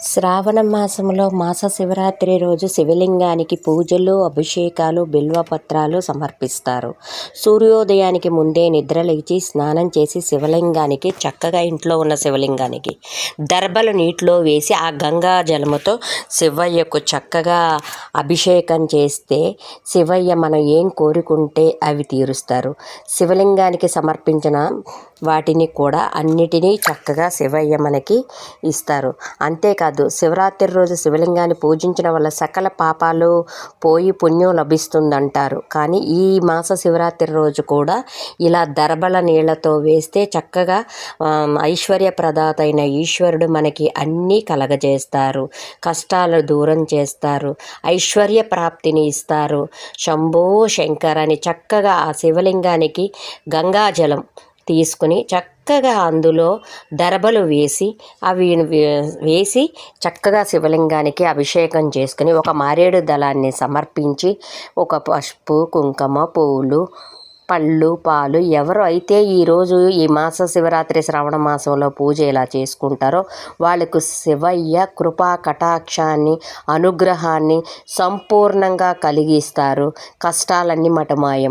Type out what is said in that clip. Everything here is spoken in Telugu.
శ్రావణ మాసంలో మాస శివరాత్రి రోజు శివలింగానికి పూజలు అభిషేకాలు బిల్వపత్రాలు సమర్పిస్తారు. సూర్యోదయానికి ముందే నిద్ర లేచి స్నానం చేసి శివలింగానికి చక్కగా ఇంట్లో ఉన్న శివలింగానికి దర్బలు నీటిలో వేసి ఆ గంగా జలముతో శివయ్యకు చక్కగా అభిషేకం చేస్తే శివయ్య మనం ఏం కోరుకుంటే అవి తీరుస్తారు. శివలింగానికి సమర్పించిన వాటిని కూడా అన్నిటినీ చక్కగా శివయ్య మనకి ఇస్తారు. అంతేకాదు శివరాత్రి రోజు శివలింగాన్ని పూజించడం వల్ల సకల పాపాలు పోయి పుణ్యం లభిస్తుందంటారు. కానీ ఈ మాస శివరాత్రి రోజు కూడా ఇలా దర్బల నీళ్ళతో వేస్తే చక్కగా ఐశ్వర్య ప్రదాత అయిన ఈశ్వరుడు మనకి అన్నీ కలగజేస్తారు. కష్టాలు దూరం చేస్తారు. ఐశ్వర్య ప్రాప్తిని ఇస్తారు. శంభో శంకర్ అని చక్కగా ఆ శివలింగానికి గంగాజలం తీసుకుని చక్కగా అందులో దరబలు వేసి అవి వేసి చక్కగా శివలింగానికి అభిషేకం చేసుకుని ఒక మారేడు దళాన్ని సమర్పించి ఒక పసుపు కుంకుమ పువ్వులు పళ్ళు పాలు ఎవరు అయితే ఈరోజు ఈ మాస శివరాత్రి శ్రావణ మాసంలో పూజ ఇలా చేసుకుంటారో వాళ్ళకు శివయ్య కృపా కటాక్షాన్ని అనుగ్రహాన్ని సంపూర్ణంగా కలిగిస్తారు. కష్టాలన్నీ మటమాయం.